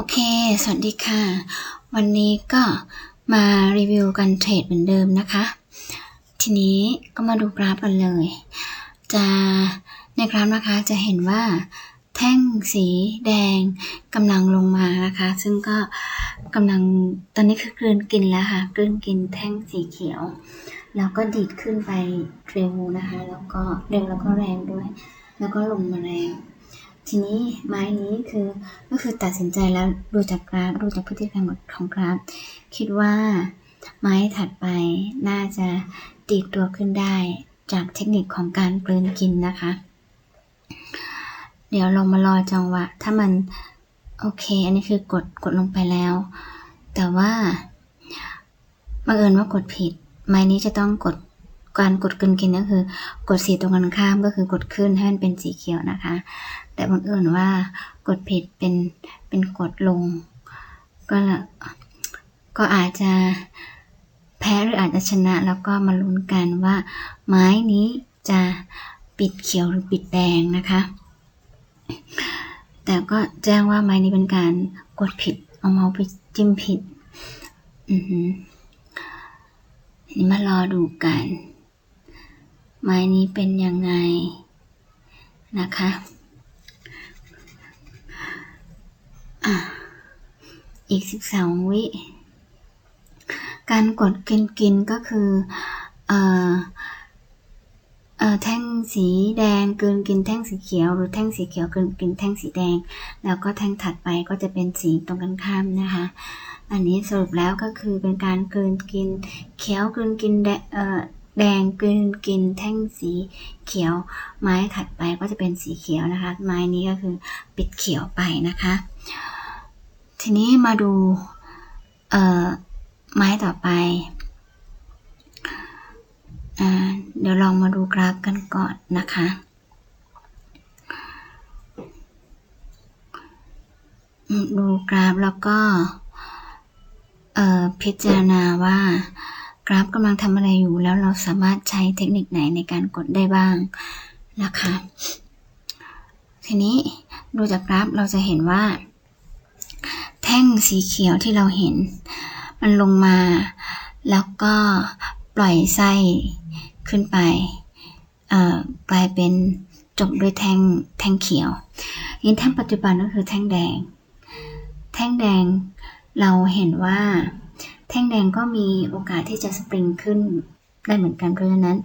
โอเค สวัสดีค่ะ วันนี้ก็มารีวิวกันเทรดเหมือนเดิมนะคะ ทีนี้ก็มาดูกราฟกันเลย จะในกราฟนะคะจะเห็นว่าแท่งสีแดงกำลังลงมานะคะ ซึ่งก็กำลังตอนนี้คือกลืนกินแล้วค่ะ กลืนกินแท่งสีเขียว แล้วก็ดีดขึ้นไปเร็วนะคะ แล้วก็เร็วแล้วก็แรงด้วย แล้วก็ลงมาแรง ทีนี้ไม้นี้คือก็คือตัดสินใจแล้วดูจากกราฟดูจากพฤติกรรมของกราฟ คิดว่าไม้ถัดไปน่าจะตีดตัวขึ้นได้จากเทคนิคของการกลืนกินนะคะ เดี๋ยวเรามารอจังหวะ ถ้ามันโอเค อันนี้คือกดกดลงไปแล้ว แต่ว่าบังเอิญว่ากดผิด ไม้นี้จะต้องกด การกดกลืนกินก็คือ กดสีตรงกันข้ามก็คือกดขึ้นให้มันเป็นสีเขียวนะคะ แต่บังเอิญว่ากดผิดเป็นเป็นกดลง ก็ก็อาจจะแพ้หรืออาจจะชนะแล้วก็มาลุ้นกันว่า ไม้นี้จะปิดเขียวหรือปิดแดงนะคะ แต่ก็แจ้งว่าไม้นี้เป็นการกดผิดเอาเมาส์ไปจิ้มผิด อือหือนี่มารอดูกัน ไม้นี้เป็นยังไงนะคะอ,ะอีกสิบสองวิ การกดกินกินก็คืออแท่งสีแดงเกินกินแท่งสีเขียว หรือแท่งสีเขียวเกินกินแท่งสีแดง แล้วก็แท่งถัดไปก็จะเป็นสีตรงกันข้ามนะคะ อันนี้สรุปแล้วก็คือเป็นการเกินกินเขียวเกินกินแดเอ่อ แดงเกินกินแท่งสีเขียว ไม้ถัดไปก็จะเป็นสีเขียวนะคะ ไม้นี้ก็คือปิดเขียวไปนะคะ ทีนี้มาดูเอ่อไม้ต่อไปอ่าเดี๋ยวลองมาดูกราฟกันก่อนนะคะดูกราฟแล้วก็พิจารณาว่า กราฟกำลังทำอะไรอยู่ แล้วเราสามารถใช้เทคนิคไหนในการกดได้บ้างนะคะ ทีนี้ดูจากกราฟเราจะเห็นว่า แท่งสีเขียวที่เราเห็น มันลงมา แล้วก็ปล่อยไส้ขึ้นไปกลายเป็นจบด้วยแท่งแท่งเขียวนี่แท่งปัจจุบันก็คือแท่งแดง แท่งแดงเราเห็นว่า แท่งแดงก็มีโอกาสที่จะสปริงขึ้นได้เหมือนกัน เพราะฉะนั้น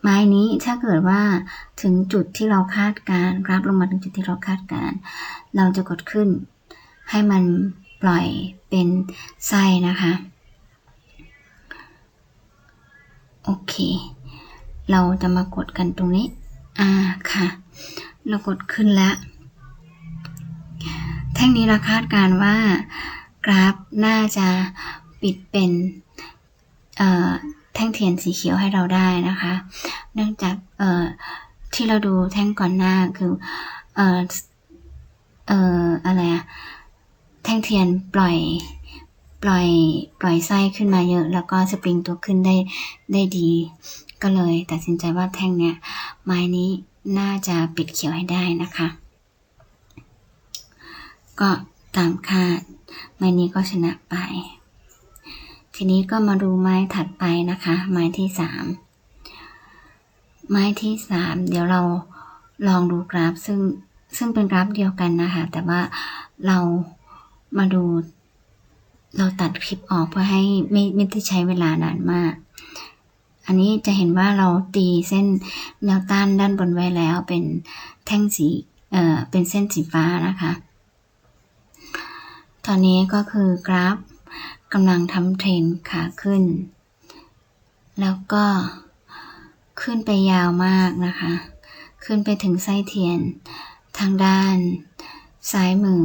ไม้นี้ถ้าเกิดว่าถึงจุดที่เราคาดการกราฟลงมาถึงจุดที่เราคาดการ เราจะกดขึ้น ให้มันปล่อยเป็นไส้นะคะ โอเค เราจะมากดกันตรงนี้ อ่าค่ะ เรากดขึ้นแล้ว แท่งนี้เราคาดการว่า กราฟน่าจะปิดเป็นแท่งเทียนสีเขียวให้เราได้นะคะ เนื่องจากที่เราดูแท่งก่อนหน้าคือเออเอออะไรอะแท่งเทียนปล่อยปล่อยปล่อยไส้ขึ้นมาเยอะ แล้วก็สปริงตัวขึ้นได้ได้ดี ก็เลยตัดสินใจว่าแท่งเนี้ยไม้นี้น่าจะปิดเขียวให้ได้นะคะ ก็ตามคาด ไม้นี้ก็ชนะไป ทีนี้ก็มาดูไม้ถัดไปนะคะ ไม้ที่สามไม้ที่สามเดี๋ยวเราลองดูกราฟซึ่งซึ่งเป็นกราฟเดียวกันนะคะ แต่ว่าเรามาดู เราตัดคลิปออกเพื่อให้ไม่ไม่ได้ใช้เวลานานมากอันนี้จะเห็นว่าเราตีเส้นแนวต้านด้านบนไว้แล้วเป็นแท่งสี เอ่อ เป็นเส้นสีฟ้านะคะ ตอนนี้ก็คือกราฟกำลังทำเทรนขาขึ้น แล้วก็ขึ้นไปยาวมากนะคะ ขึ้นไปถึงไส้เทียนทางด้านซ้ายมือ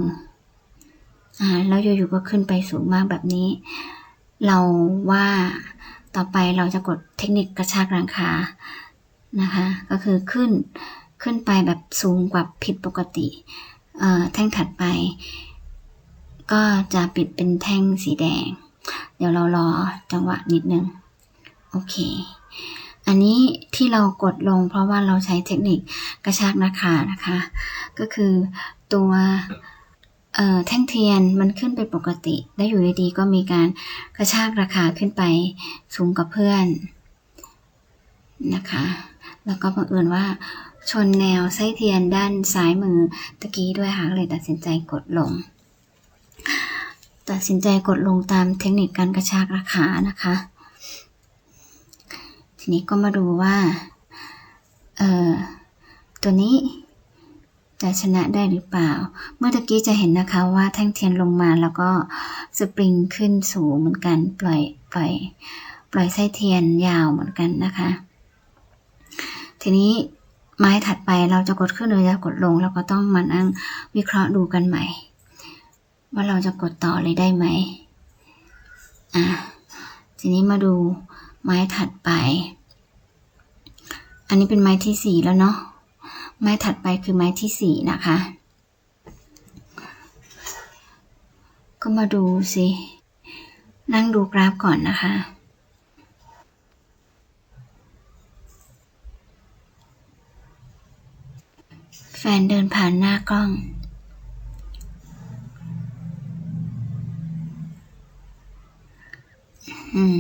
อ่าแล้วอยู่ๆก็ขึ้นไปสูงมากแบบนี้ เราว่าต่อไปเราจะกดเทคนิคกระชากราคานะคะ ก็คือขึ้นขึ้นไปแบบสูงกว่าผิดปกติเอ่อแท่งถัดไป ก็จะปิดเป็นแท่งสีแดง เดี๋ยวเรารอจังหวะนิดนึง โอเค อันนี้ที่เรากดลงเพราะว่าเราใช้เทคนิคกระชากราคานะคะ ก็คือตัวแท่งเทียนมันขึ้นไปปกติ แล้วอยู่ดีๆก็มีการกระชากราคาขึ้นไปสูงกับเพื่อนนะคะ แล้วก็บังเอิญว่าชนแนวไส้เทียนด้านซ้ายมือตะกี้ด้วยค่ะก็เลยตัดสินใจกดลง ตัดสินใจกดลงตามเทคนิคการกระชากราคานะคะ ทีนี้ก็มาดูว่าเอ่อตัวนี้จะชนะได้หรือเปล่า เมื่อตะกี้จะเห็นนะคะว่าแท่งเทียนลงมาแล้วก็สปริงขึ้นสูงเหมือนกัน ปล่อยปล่อยปล่อยไส้เทียนยาวเหมือนกันนะคะ ทีนี้ไม้ถัดไปเราจะกดขึ้นหรือจะกดลง เราก็ต้องมานั่งวิเคราะห์ดูกันใหม่ ว่าเราจะกดต่อเลยได้ไหมอะทีนี้มาดูไม้ถัดไป อันนี้เป็นไม้ที่สี่แล้วเนาะไม้ถัดไปคือไม้ที่สี่นะคะ ก็มาดูสิ นั่งดูกราฟก่อนนะคะ แฟนเดินผ่านหน้ากล้อง อืม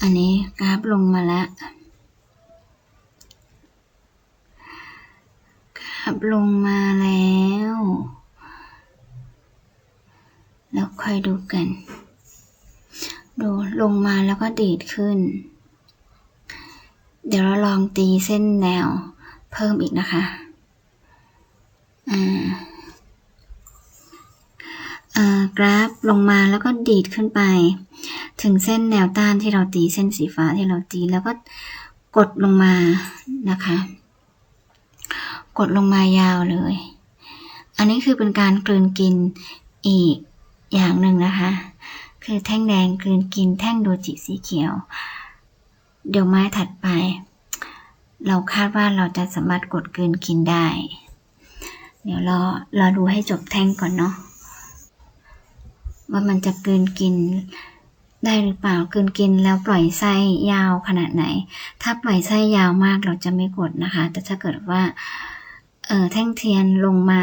อันนี้กราฟลงมาแล้วกราฟลงมาแล้ว แล้วค่อยดูกัน ดูลงมาแล้วก็ดีดขึ้น เดี๋ยวเราลองตีเส้นแนวเพิ่มอีกนะคะ อ่าอ่า กราฟลงมาแล้วก็ดีดขึ้นไป ถึงเส้นแนวต้านที่เราตีเส้นสีฟ้าที่เราตีแล้วก็กดลงมานะคะ กดลงมายาวเลย อันนี้คือเป็นการกลืนกินอีกอย่างหนึ่งนะคะ คือแท่งแดงกลืนกินแท่งโดจิสีเขียว เดี๋ยวไม้ถัดไป เราคาดว่าเราจะสามารถกดกลืนกินได้ เดี๋ยวรอรอดูให้จบแท่งก่อนเนาะ ว่ามันจะกลืนกินได้หรือเปล่ากลืนกินแล้วปล่อยไส้ยาวขนาดไหน ถ้าปล่อยไส้ยาวมากเราจะไม่กดนะคะ แต่ถ้าเกิดว่าเออแท่งเทียนลงมา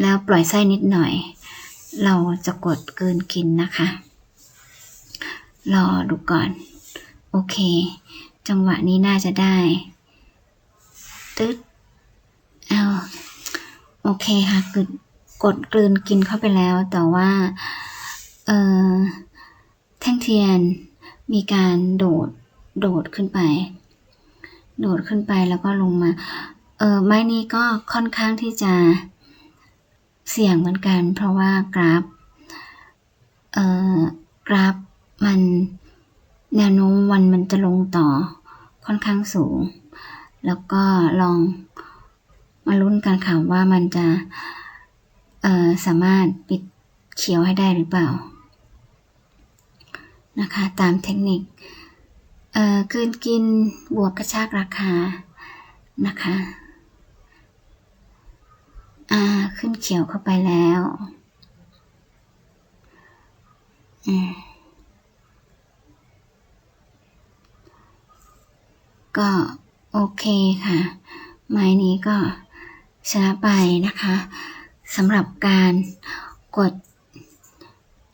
แล้วปล่อยไส้นิดหน่อย เราจะกดเกลืนกินนะคะ รอดูก่อน โอเค จังหวะนี้น่าจะได้ ตึ๊ดเอาโอเคค่ะกด กดกลืนกินเข้าไปแล้ว แต่ว่าแท่งเทียนมีการโดดโดดขึ้นไป โดดขึ้นไปแล้วก็ลงมาเออไม้นี้ก็ค่อนข้างที่จะเสี่ยงเหมือนกัน เพราะว่ากราฟเอ่อกราฟมันแนวโน้มวันมันจะลงต่อค่อนข้างสูง แล้วก็ลองมาลุ้นกันค่ะว่ามันจะ เอ่อสามารถปิดเขียวให้ได้หรือเปล่านะคะตามเทคนิคเอ่อคืนกินบวกกระชากราคานะคะอ่าขึ้นเขียวเข้าไปแล้วอืมก็โอเคค่ะ ไม้นี้ก็ชนะไปนะคะ สำหรับการกด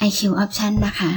IQ Option นะคะ